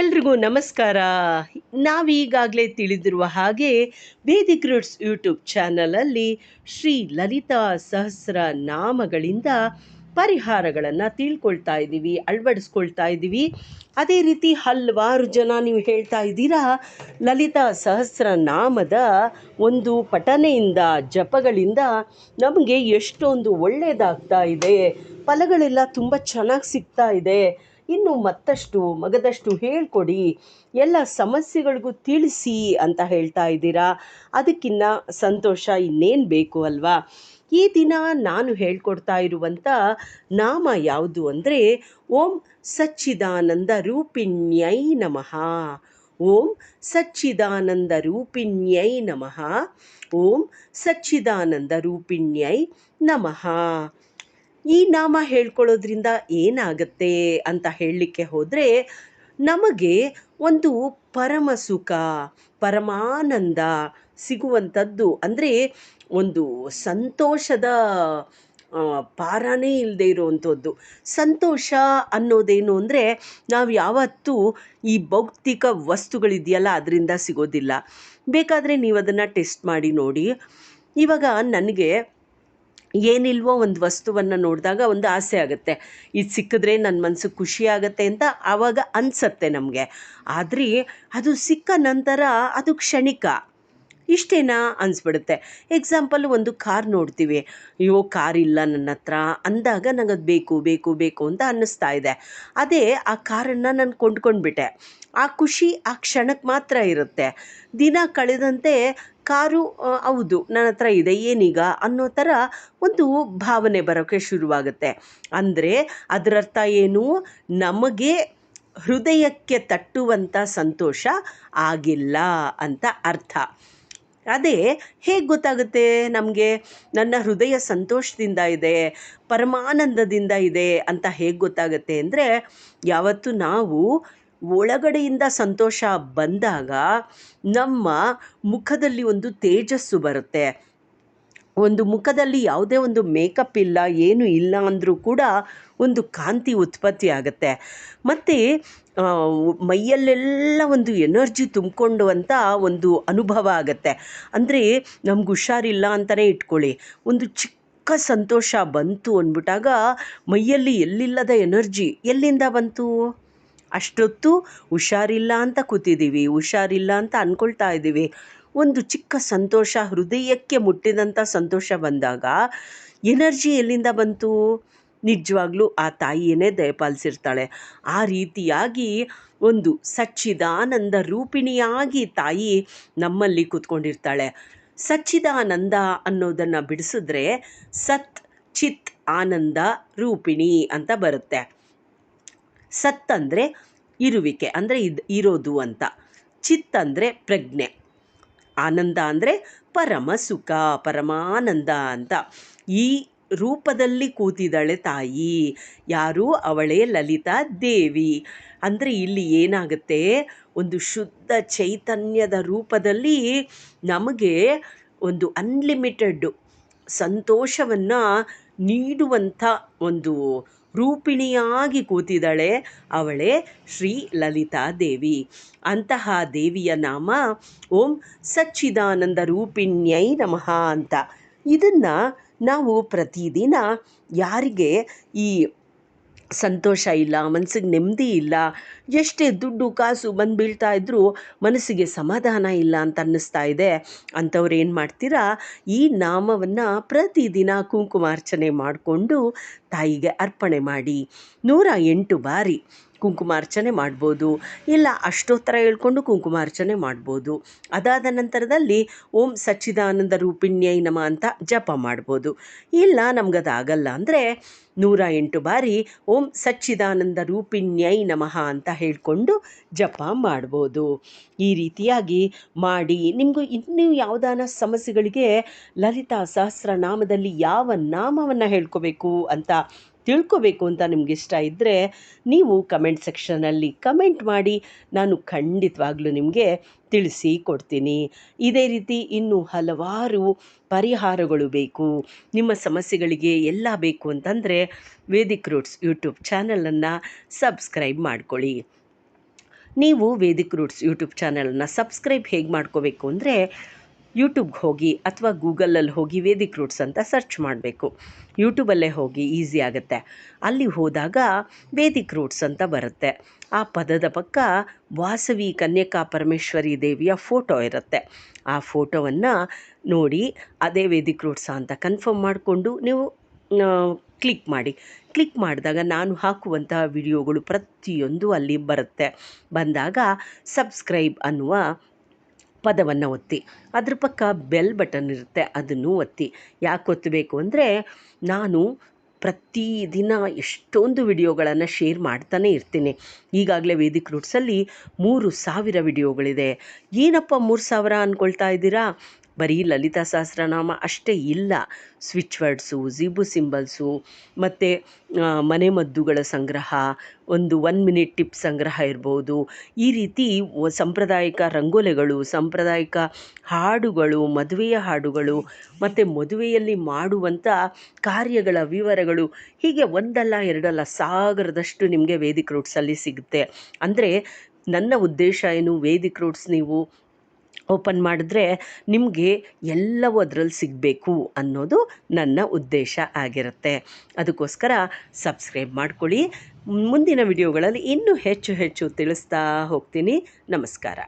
ಎಲ್ರಿಗೂ ನಮಸ್ಕಾರ. ನಾವೀಗಾಗಲೇ ತಿಳಿದಿರುವ ಹಾಗೆ ವೇದಿಕ್ ರೂಟ್ಸ್ ಯೂಟ್ಯೂಬ್ ಚಾನಲಲ್ಲಿ ಶ್ರೀ ಲಲಿತಾ ಸಹಸ್ರ ನಾಮಗಳಿಂದ ಪರಿಹಾರಗಳನ್ನು ತಿಳ್ಕೊಳ್ತಾ ಇದ್ದೀವಿ, ಅಳವಡಿಸ್ಕೊಳ್ತಾ ಇದ್ದೀವಿ. ಅದೇ ರೀತಿ ಹಲವಾರು ಜನ ನೀವು ಹೇಳ್ತಾ ಇದ್ದೀರಾ, ಲಲಿತಾ ಸಹಸ್ರ ನಾಮದ ಒಂದು ಪಠನೆಯಿಂದ, ಜಪಗಳಿಂದ ನಮಗೆ ಎಷ್ಟೊಂದು ಒಳ್ಳೆಯದಾಗ್ತಾ ಇದೆ. ಫಲಗಳೆಲ್ಲ ತುಂಬ ಚೆನ್ನಾಗಿ ಸಿಗ್ತಾ ಇದೆ. ಇನ್ನು ಮತ್ತಷ್ಟು ಮಗದಷ್ಟು ಹೇಳ್ಕೊಡಿ, ಎಲ್ಲ ಸಮಸ್ಯೆಗಳಿಗೂ ತಿಳಿಸಿ ಅಂತ ಹೇಳ್ತಾ ಇದ್ದೀರಾ? ಅದಕ್ಕಿನ್ನ ಸಂತೋಷ ಇನ್ನೇನು ಬೇಕು ಅಲ್ವಾ? ಈ ದಿನ ನಾನು ಹೇಳ್ಕೊಡ್ತಾ ಇರುವಂಥ ನಾಮ ಯಾವುದು ಅಂದರೆ, ಓಂ ಸಚ್ಚಿದಾನಂದ ರೂಪಿಣ್ಯೈ ನಮಃ. ಓಂ ಸಚ್ಚಿದಾನಂದ ರೂಪಿಣ್ಯೈ ನಮಃ. ಓಂ ಸಚ್ಚಿದಾನಂದ ರೂಪಿಣ್ಯೈ ನಮಃ. ಈ ನಾಮ ಹೇಳ್ಕೊಳ್ಳೋದ್ರಿಂದ ಏನಾಗತ್ತೆ ಅಂತ ಹೇಳಲಿಕ್ಕೆ ಹೋದರೆ, ನಮಗೆ ಒಂದು ಪರಮ ಸುಖ, ಪರಮಾನಂದ ಸಿಗುವಂಥದ್ದು. ಅಂದರೆ ಒಂದು ಸಂತೋಷದ ಪಾರನೇ ಇಲ್ಲದೆ ಇರುವಂಥದ್ದು. ಸಂತೋಷ ಅನ್ನೋದೇನು ಅಂದರೆ, ನಾವು ಯಾವತ್ತೂ ಈ ಭೌತಿಕ ವಸ್ತುಗಳಿದೆಯಲ್ಲ, ಅದರಿಂದ ಸಿಗೋದಿಲ್ಲ. ಬೇಕಾದರೆ ನೀವು ಅದನ್ನು ಟೆಸ್ಟ್ ಮಾಡಿ ನೋಡಿ. ಇವಾಗ ನನಗೆ ಏನಿಲ್ವೋ ಒಂದು ವಸ್ತುವನ್ನು ನೋಡಿದಾಗ ಒಂದು ಆಸೆ ಆಗುತ್ತೆ. ಇದು ಸಿಕ್ಕಿದ್ರೆ ನನ್ನ ಮನಸ್ಸು ಖುಷಿ ಆಗುತ್ತೆ ಅಂತ ಆವಾಗ ಅನಿಸತ್ತೆ ನಮಗೆ. ಆದರೆ ಅದು ಸಿಕ್ಕ ನಂತರ ಅದು ಕ್ಷಣಿಕ. ಇಷ್ಟೇನಾ ಅನಿಸ್ಬಿಡುತ್ತೆ. ಎಕ್ಸಾಂಪಲ್ ಒಂದು ಕಾರ್ ನೋಡ್ತೀವಿ. ಅಯ್ಯೋ, ಕಾರ್ ಇಲ್ಲ ನನ್ನ ಹತ್ರ. ಅಂದಾಗ ನಂಗೆ ಅದು ಬೇಕು ಬೇಕು ಬೇಕು ಅಂತ ಅನ್ನಿಸ್ತಾ ಇದೆ. ಅದೇ ಆ ಕಾರನ್ನು ನಾನು ಕೊಂಡ್ಕೊಂಡ್ಬಿಟ್ಟೆ. ಆ ಖುಷಿ ಆ ಕ್ಷಣಕ್ಕೆ ಮಾತ್ರ ಇರುತ್ತೆ. ದಿನ ಕಳೆದಂತೆ ಕಾರು ಹೌದು, ನನ್ನ ಹತ್ರ ಇದೆ, ಏನೀಗ ಅನ್ನೋ ಥರ ಒಂದು ಭಾವನೆ ಬರೋಕ್ಕೆ ಶುರುವಾಗುತ್ತೆ. ಅಂದರೆ ಅದರರ್ಥ ಏನು? ನಮಗೆ ಹೃದಯಕ್ಕೆ ತಟ್ಟುವಂಥ ಸಂತೋಷ ಆಗಿಲ್ಲ ಅಂತ ಅರ್ಥ. ಅದೇ, ಹೇಗೆ ಗೊತ್ತಾಗುತ್ತೆ? ನಮಗೆ ನನ್ನ ಹೃದಯ ಸಂತೋಷದಿಂದ ಇದೆ, ಪರಮಾನಂದದಿಂದ ಇದೆ ಅಂತ ಹೇಗೆ ಗೊತ್ತಾಗುತ್ತೆ ಅಂದರೆ, ಯಾವತ್ತು ನಾವು ಒಳಗಡೆಯಿಂದ ಸಂತೋಷ ಬಂದಾಗ ನಮ್ಮ ಮುಖದಲ್ಲಿ ಒಂದು ತೇಜಸ್ಸು ಬರುತ್ತೆ. ಒಂದು ಮುಖದಲ್ಲಿ ಯಾವುದೇ ಒಂದು ಮೇಕಪ್ ಇಲ್ಲ, ಏನು ಇಲ್ಲ ಅಂದರೂ ಕೂಡ ಒಂದು ಕಾಂತಿ ಉತ್ಪತ್ತಿ ಆಗುತ್ತೆ. ಮತ್ತು ಮೈಯಲ್ಲೆಲ್ಲ ಒಂದು ಎನರ್ಜಿ ತುಂಬಿಕೊಂಡು ಅಂತ ಒಂದು ಅನುಭವ ಆಗುತ್ತೆ. ಅಂದರೆ ನಮ್ಗೆ ಹುಷಾರಿಲ್ಲ ಅಂತಲೇ ಇಟ್ಕೊಳ್ಳಿ. ಒಂದು ಚಿಕ್ಕ ಸಂತೋಷ ಬಂತು ಅಂದ್ಬಿಟ್ಟಾಗ ಮೈಯಲ್ಲಿ ಎಲ್ಲಿಲ್ಲದ ಎನರ್ಜಿ ಎಲ್ಲಿಂದ ಬಂತು? ಅಷ್ಟೊತ್ತು ಹುಷಾರಿಲ್ಲ ಅಂತ ಕೂತಿದ್ದೀವಿ, ಹುಷಾರಿಲ್ಲ ಅಂತ ಅಂದ್ಕೊಳ್ತಾ ಇದ್ದೀವಿ. ಒಂದು ಚಿಕ್ಕ ಸಂತೋಷ, ಹೃದಯಕ್ಕೆ ಮುಟ್ಟಿದಂಥ ಸಂತೋಷ ಬಂದಾಗ ಎನರ್ಜಿ ಎಲ್ಲಿಂದ ಬಂತು? ನಿಜವಾಗ್ಲೂ ಆ ತಾಯಿಯೇ ದಯಪಾಲಿಸಿರ್ತಾಳೆ. ಆ ರೀತಿಯಾಗಿ ಒಂದು ಸಚ್ಚಿದಾನಂದ ರೂಪಿಣಿಯಾಗಿ ತಾಯಿ ನಮ್ಮಲ್ಲಿ ಕೂತ್ಕೊಂಡಿರ್ತಾಳೆ. ಸಚ್ಚಿದಾನಂದ ಅನ್ನೋದನ್ನು ಬಿಡಿಸಿದ್ರೆ ಸತ್ ಚಿತ್ ಆನಂದ ರೂಪಿಣಿ ಅಂತ ಬರುತ್ತೆ. ಸತ್ ಅಂದರೆ ಇರುವಿಕೆ, ಅಂದರೆ ಇದು ಇರೋದು ಅಂತ. ಚಿತ್ ಅಂದರೆ ಪ್ರಜ್ಞೆ, ಆನಂದ ಅಂದರೆ ಪರಮ ಸುಖ, ಪರಮಾನಂದ ಅಂತ. ಈ ರೂಪದಲ್ಲಿ ಕೂತಿದ್ದಾಳೆ ತಾಯಿ. ಯಾರು? ಅವಳೇ ಲಲಿತಾ ದೇವಿ. ಅಂದರೆ ಇಲ್ಲಿ ಏನಾಗುತ್ತೆ? ಒಂದು ಶುದ್ಧ ಚೈತನ್ಯದ ರೂಪದಲ್ಲಿ ನಮಗೆ ಒಂದು ಅನ್ಲಿಮಿಟೆಡ್ ಸಂತೋಷವನ್ನು ನೀಡುವಂಥ ಒಂದು ರೂಪಿಣಿಯಾಗಿ ಕೂತಿದ್ದಾಳೆ ಅವಳೇ ಶ್ರೀ ಲಲಿತಾ ದೇವಿ. ಅಂತಹ ದೇವಿಯ ನಾಮ ಓಂ ಸಚ್ಚಿದಾನಂದ ರೂಪಿಣ್ಯೈ ನಮಃ ಅಂತ. ಇದನ್ನು ನಾವು ಪ್ರತಿದಿನ ಯಾರಿಗೆ ಈ ಸಂತೋಷ ಇಲ್ಲ ಮನಸ್ಸಿಗೆ ನೆಮ್ಮದಿ ಇಲ್ಲ, ಎಷ್ಟೇ ದುಡ್ಡು ಕಾಸು ಬಂದು ಬೀಳ್ತಾ ಇದ್ದರೂ ಮನಸ್ಸಿಗೆ ಸಮಾಧಾನ ಇಲ್ಲ ಅಂತ ಅನ್ನಿಸ್ತಾ ಇದೆ. ಅಂಥವ್ರು ಏನು ಮಾಡ್ತೀರಾ? ಈ ನಾಮವನ್ನು ಪ್ರತಿದಿನ ಕುಂಕುಮಾರ್ಚನೆ ಮಾಡಿಕೊಂಡು ತಾಯಿಗೆ ಅರ್ಪಣೆ ಮಾಡಿ. ನೂರ ಎಂಟು ಬಾರಿ ಕುಂಕುಮಾರ್ಚನೆ ಮಾಡ್ಬೋದು. ಇಲ್ಲ, ಅಷ್ಟೋತ್ತರ ಹೇಳ್ಕೊಂಡು ಕುಂಕುಮಾರ್ಚನೆ ಮಾಡ್ಬೋದು. ಅದಾದ ನಂತರದಲ್ಲಿ ಓಂ ಸಚ್ಚಿದಾನಂದ ರೂಪಿಣ್ಯೈ ನಮ ಅಂತ ಜಪ ಮಾಡ್ಬೋದು. ಇಲ್ಲ, ನಮ್ಗದಾಗಲ್ಲ ಅಂದರೆ ನೂರ ಎಂಟು ಬಾರಿ ಓಂ ಸಚ್ಚಿದಾನಂದ ರೂಪಿಣ್ಯೈ ನಮಃ ಅಂತ ಹೇಳಿಕೊಂಡು ಜಪ ಮಾಡ್ಬೋದು. ಈ ರೀತಿಯಾಗಿ ಮಾಡಿ ನಿಮಗೂ ಇನ್ನೂ ಯಾವುದಾನ ಸಮಸ್ಯೆಗಳಿಗೆ ಲಲಿತಾ ಸಹಸ್ರನಾಮದಲ್ಲಿ ಯಾವ ನಾಮವನ್ನು ಹೇಳ್ಕೋಬೇಕು ಅಂತ ತಿಳ್ಕೋಬೇಕು ಅಂತ ನಿಮ್ಗೆ ಇಷ್ಟ ಇದ್ದರೆ ನೀವು ಕಮೆಂಟ್ ಸೆಕ್ಷನಲ್ಲಿ ಕಮೆಂಟ್ ಮಾಡಿ. ನಾನು ಖಂಡಿತವಾಗ್ಲೂ ನಿಮಗೆ ತಿಳಿಸಿ ಕೊಡ್ತೀನಿ. ಇದೇ ರೀತಿ ಇನ್ನೂ ಹಲವಾರು ಪರಿಹಾರಗಳು ಬೇಕು. ನಿಮ್ಮ ಸಮಸ್ಯೆಗಳಿಗೆ ಎಲ್ಲ ಬೇಕು ಅಂತಂದರೆ ವೇದಿಕ್ ರೂಟ್ಸ್ ಯೂಟ್ಯೂಬ್ ಚಾನಲನ್ನು ಸಬ್ಸ್ಕ್ರೈಬ್ ಮಾಡ್ಕೊಳ್ಳಿ. ನೀವು ವೇದಿಕ್ ರೂಟ್ಸ್ ಯೂಟ್ಯೂಬ್ ಚಾನಲನ್ನು ಸಬ್ಸ್ಕ್ರೈಬ್ ಹೇಗೆ ಮಾಡ್ಕೋಬೇಕು ಅಂದರೆ ಯೂಟ್ಯೂಬ್ಗೆ ಹೋಗಿ ಅಥವಾ ಗೂಗಲಲ್ಲಿ ಹೋಗಿ ವೇದಿಕ್ ರೂಟ್ಸ್ ಅಂತ ಸರ್ಚ್ ಮಾಡಬೇಕು. ಯೂಟ್ಯೂಬಲ್ಲೇ ಹೋಗಿ ಈಸಿ ಆಗುತ್ತೆ. ಅಲ್ಲಿ ಹೋದಾಗ ವೇದಿಕ್ ರೂಟ್ಸ್ ಅಂತ ಬರುತ್ತೆ. ಆ ಪದದ ಪಕ್ಕ ವಾಸವಿ ಕನ್ಯಕಾ ಪರಮೇಶ್ವರಿ ದೇವಿಯ ಫೋಟೋ ಇರುತ್ತೆ. ಆ ಫೋಟೋವನ್ನು ನೋಡಿ ಅದೇ ವೇದಿಕ್ ರೂಟ್ಸಾ ಅಂತ ಕನ್ಫರ್ಮ್ ಮಾಡಿಕೊಂಡು ನೀವು ಕ್ಲಿಕ್ ಮಾಡಿ. ಕ್ಲಿಕ್ ಮಾಡಿದಾಗ ನಾನು ಹಾಕುವಂತಹ ವಿಡಿಯೋಗಳು ಪ್ರತಿಯೊಂದು ಅಲ್ಲಿ ಬರುತ್ತೆ. ಬಂದಾಗ ಸಬ್ಸ್ಕ್ರೈಬ್ ಅನ್ನುವ ಪದವನ್ನು ಒತ್ತಿ. ಅದ್ರ ಪಕ್ಕ ಬೆಲ್ ಬಟನ್ ಇರುತ್ತೆ, ಅದನ್ನು ಒತ್ತಿ. ಯಾಕೆ ಒತ್ತಬೇಕು ಅಂದರೆ, ನಾನು ಪ್ರತಿದಿನ ಎಷ್ಟೊಂದು ವಿಡಿಯೋಗಳನ್ನು ಶೇರ್ ಮಾಡ್ತಾನೆ ಇರ್ತೀನಿ. ಈಗಾಗಲೇ ವೇದಿಕ್ ರೂಟ್ಸಲ್ಲಿ ಮೂರು ಸಾವಿರ ವಿಡಿಯೋಗಳಿದೆ. ಏನಪ್ಪ ಮೂರು ಸಾವಿರ ಅಂದ್ಕೊಳ್ತಾ ಇದ್ದೀರಾ? ಬರೀ ಲಲಿತಾ ಸಹಸ್ರನಾಮ ಅಷ್ಟೇ ಇಲ್ಲ. ಸ್ವಿಚ್ ವರ್ಡ್ಸು ಜಿಬು ಸಿಂಬಲ್ಸು ಮತ್ತು ಮನೆಮದ್ದುಗಳ ಸಂಗ್ರಹ, ಒಂದು ಒನ್ ಮಿನಿಟ್ ಟಿಪ್ ಸಂಗ್ರಹ ಇರ್ಬೋದು. ಈ ರೀತಿ ಸಾಂಪ್ರದಾಯಿಕ ರಂಗೋಲೆಗಳು, ಸಾಂಪ್ರದಾಯಿಕ ಹಾಡುಗಳು, ಮದುವೆಯ ಹಾಡುಗಳು, ಮತ್ತು ಮದುವೆಯಲ್ಲಿ ಮಾಡುವಂಥ ಕಾರ್ಯಗಳ ವಿವರಗಳು ಹೀಗೆ ಒಂದಲ್ಲ, ಎರಡಲ್ಲ ಸಾಗರದಷ್ಟು ನಿಮಗೆ ವೇದಿಕ್ ರೂಟ್ಸಲ್ಲಿ ಸಿಗುತ್ತೆ. ಅಂದರೆ ನನ್ನ ಉದ್ದೇಶ ಏನು, ವೇದಿಕ ರೂಟ್ಸ್ ನೀವು ಓಪನ್ ಮಾಡಿದ್ರೆ ನಿಮಗೆ ಎಲ್ಲವೂ ಅದರಲ್ಲಿ ಸಿಗಬೇಕು ಅನ್ನೋದು ನನ್ನ ಉದ್ದೇಶ ಆಗಿರುತ್ತೆ. ಅದಕ್ಕೋಸ್ಕರ ಸಬ್ಸ್ಕ್ರೈಬ್ ಮಾಡ್ಕೊಳ್ಳಿ. ಮುಂದಿನ ವಿಡಿಯೋಗಳಲ್ಲಿ ಇನ್ನೂ ಹೆಚ್ಚು ಹೆಚ್ಚು ತಿಳಿಸ್ತಾ ಹೋಗ್ತೀನಿ. ನಮಸ್ಕಾರ.